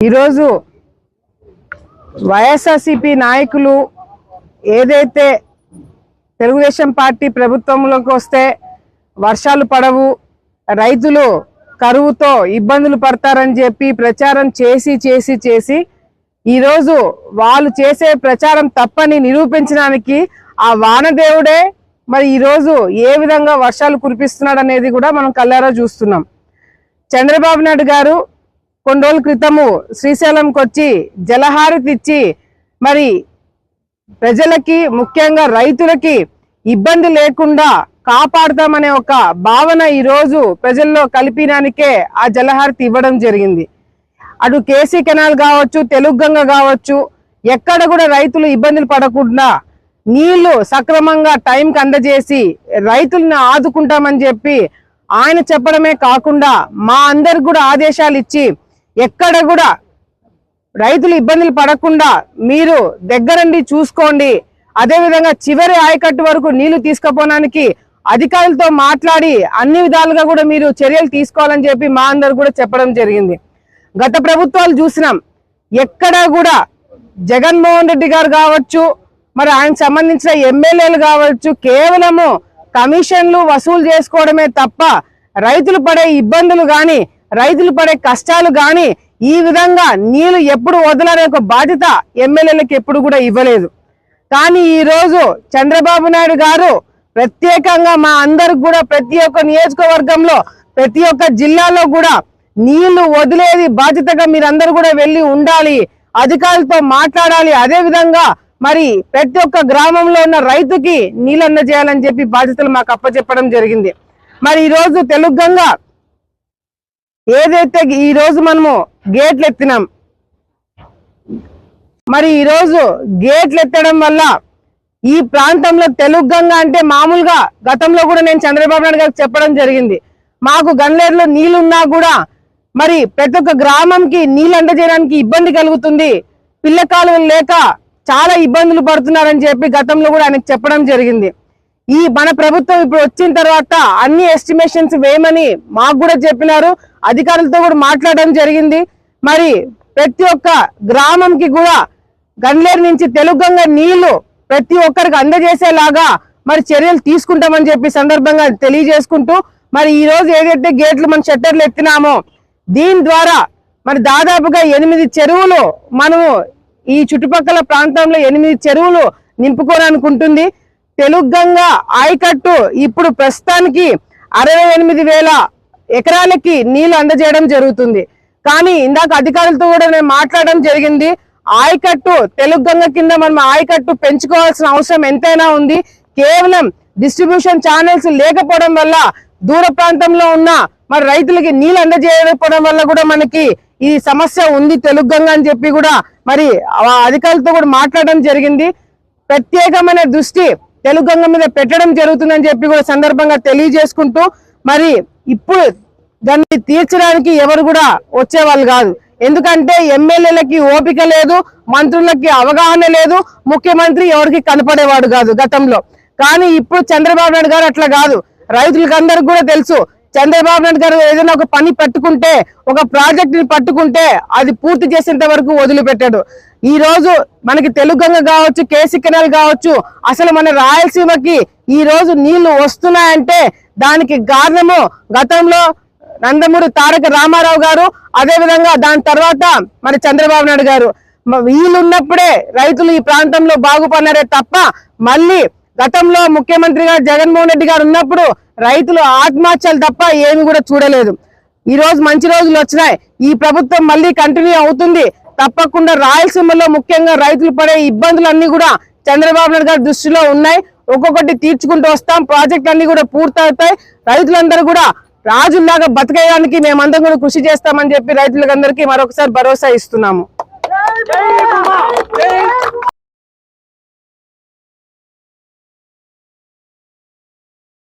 ఈరోజు వైఎస్ఆర్సిపి నాయకులు ఏదైతే తెలుగుదేశం పార్టీ ప్రభుత్వంలోకి వస్తే వర్షాలు పడవు రైతులు కరువుతో ఇబ్బందులు పడతారని చెప్పి ప్రచారం చేసి చేసి చేసి ఈరోజు వాళ్ళు చేసే ప్రచారం తప్పని నిరూపించడానికి ఆ వానదేవుడే మరి ఈరోజు ఏ విధంగా వర్షాలు కురిపిస్తున్నాడు అనేది కూడా మనం కళ్ళారా చూస్తున్నాం. చంద్రబాబు నాయుడు గారు కొన్ని రోజుల క్రితము శ్రీశైలంకి వచ్చి జలహారతి ఇచ్చి మరి ప్రజలకి ముఖ్యంగా రైతులకి ఇబ్బంది లేకుండా కాపాడతామనే ఒక భావన ఈ రోజు ప్రజల్లో కలిపినానికే ఆ జలహారతి ఇవ్వడం జరిగింది. అటు కేసీ కెనాల్ కావచ్చు తెలుగు గంగ కావచ్చు ఎక్కడ కూడా రైతులు ఇబ్బందులు పడకుండా నీళ్ళు సక్రమంగా టైంకి అందజేసి రైతులను ఆదుకుంటామని చెప్పి ఆయన చెప్పడమే కాకుండా మా అందరికి కూడా ఆదేశాలు ఇచ్చి ఎక్కడ కూడా రైతులు ఇబ్బందులు పడకుండా మీరు దగ్గరండి చూసుకోండి. అదేవిధంగా చివరి ఆయకట్టు వరకు నీళ్ళు తీసుకుపోవడానికి అధికారులతో మాట్లాడి అన్ని విధాలుగా కూడా మీరు చర్యలు తీసుకోవాలని చెప్పి మా అందరు కూడా చెప్పడం జరిగింది. గత ప్రభుత్వాలు చూసినాం. ఎక్కడా కూడా జగన్మోహన్ రెడ్డి గారు కావచ్చు మరి ఆయనకు సంబంధించిన ఎమ్మెల్యేలు కావచ్చు కేవలము కమిషన్లు వసూలు చేసుకోవడమే తప్ప రైతులు పడే ఇబ్బందులు కానీ రైతులు పడే కష్టాలు గాని ఈ విధంగా నీళ్ళు ఎప్పుడు వదలనే ఒక బాధ్యత ఎమ్మెల్యేలకు ఎప్పుడు కూడా ఇవ్వలేదు. కానీ ఈరోజు చంద్రబాబు నాయుడు గారు ప్రత్యేకంగా మా అందరికి కూడా ప్రతి ఒక్క నియోజకవర్గంలో ప్రతి ఒక్క జిల్లాలో కూడా నీళ్ళు వదిలేది బాధ్యతగా మీరందరూ కూడా వెళ్ళి ఉండాలి అధికారులతో మాట్లాడాలి. అదే విధంగా మరి ప్రతి ఒక్క గ్రామంలో ఉన్న రైతుకి నీళ్ళు అందజేయాలని చెప్పి బాధ్యతలు మాకు అప్పచెప్పడం జరిగింది. మరి ఈరోజు రోజు తెలుగంగా ఏదైతే ఈ రోజు మనము గేట్లు ఎత్తినాం మరి ఈరోజు గేట్లు ఎత్తడం వల్ల ఈ ప్రాంతంలో తెలుగు గంగ అంటే మామూలుగా గతంలో కూడా నేను చంద్రబాబు నాయుడు గారికి చెప్పడం జరిగింది. మాకు గన్లేరులో నీళ్ళున్నా కూడా మరి ప్రతి ఒక్క గ్రామంకి నీళ్ళు అందజేయడానికి ఇబ్బంది కలుగుతుంది. పిల్ల కాలువలు లేక చాలా ఇబ్బందులు పడుతున్నారని చెప్పి గతంలో కూడా ఆయనకు చెప్పడం జరిగింది. ఈ మన ప్రభుత్వం ఇప్పుడు వచ్చిన తర్వాత అన్ని ఎస్టిమేషన్స్ వేయమని మాకు కూడా చెప్పినారు. అధికారులతో కూడా మాట్లాడడం జరిగింది. మరి ప్రతి ఒక్క గ్రామంకి కూడా గన్లేరు నుంచి తెలుగంగా నీళ్ళు ప్రతి ఒక్కరికి అందజేసేలాగా మరి చర్యలు తీసుకుంటామని చెప్పి సందర్భంగా తెలియజేసుకుంటూ మరి ఈ రోజు ఏదైతే గేట్లు మన షట్టర్లు ఎత్తినామో దీని ద్వారా మరి దాదాపుగా ఎనిమిది చెరువులు మనము ఈ చుట్టుపక్కల ప్రాంతంలో ఎనిమిది చెరువులు నింపుకోవడానికి తెలుగంగా ఆయకట్టు ఇప్పుడు ప్రస్తుతానికి అరవై ఎనిమిది వేల ఎకరాలకి నీళ్ళు అందజేయడం జరుగుతుంది. కానీ ఇందాక అధికారులతో కూడా నేను మాట్లాడడం జరిగింది. ఆయకట్టు తెలుగు గంగ కింద మనం ఆయకట్టు పెంచుకోవాల్సిన అవసరం ఎంతైనా ఉంది. కేవలం డిస్ట్రిబ్యూషన్ ఛానల్స్ లేకపోవడం వల్ల దూర ప్రాంతంలో ఉన్న మరి రైతులకి నీళ్ళు అందజేయకపోవడం వల్ల కూడా మనకి ఈ సమస్య ఉంది తెలుగు అని చెప్పి కూడా మరి అధికారులతో కూడా మాట్లాడడం జరిగింది. ప్రత్యేకమైన దృష్టి తెలుగు గంగ మీద పెట్టడం జరుగుతుందని చెప్పి కూడా సందర్భంగా తెలియజేసుకుంటూ మరి ఇప్పుడు దాన్ని తీర్చడానికి ఎవరు కూడా వచ్చేవాళ్ళు కాదు. ఎందుకంటే ఎమ్మెల్యేలకి ఓపిక లేదు మంత్రులకి అవగాహన లేదు ముఖ్యమంత్రి ఎవరికి కనపడేవాడు కాదు గతంలో. కానీ ఇప్పుడు చంద్రబాబు నాయుడు గారు అట్లా కాదు. రైతులకు అందరికి కూడా తెలుసు చంద్రబాబు నాయుడు గారు ఏదైనా ఒక పని పట్టుకుంటే ఒక ప్రాజెక్టుని పట్టుకుంటే అది పూర్తి చేసేంత వరకు వదిలిపెట్టాడు. ఈ రోజు మనకి తెలుగంగ కావచ్చు కేసీ కెనాల్ కావచ్చు అసలు మన రాయలసీమకి ఈ రోజు నీళ్ళు వస్తున్నాయంటే దానికి కారణము గతంలో నందమూరి తారక రామారావు గారు అదే విధంగా దాని తర్వాత మరి చంద్రబాబు నాయుడు గారు. వీళ్ళున్నప్పుడే వీళ్ళు ఉన్నప్పుడే రైతులు ఈ ప్రాంతంలో బాగుపడినారే తప్ప మళ్ళీ గతంలో ముఖ్యమంత్రిగా జగన్మోహన్ రెడ్డి గారు ఉన్నప్పుడు రైతులు ఆత్మహత్యలు తప్ప ఏమి కూడా చూడలేదు. ఈ రోజు మంచి రోజులు వచ్చినాయి. ఈ ప్రభుత్వం మళ్ళీ కంటిన్యూ అవుతుంది. తప్పకుండా రాయలసీమలో ముఖ్యంగా రైతులు పడే ఇబ్బందులన్నీ కూడా చంద్రబాబు నాయుడు గారి దృష్టిలో ఉన్నాయి. ఒక్కొక్కటి తీర్చుకుంటూ వస్తాం. ప్రాజెక్ట్ అన్ని కూడా పూర్తవుతాయి. రైతులందరూ కూడా రాజుల్లాగా బతకేయడానికి మేమందరం కూడా కృషి చేస్తామని చెప్పి రైతులందరికీ మరొకసారి భరోసా ఇస్తున్నాము.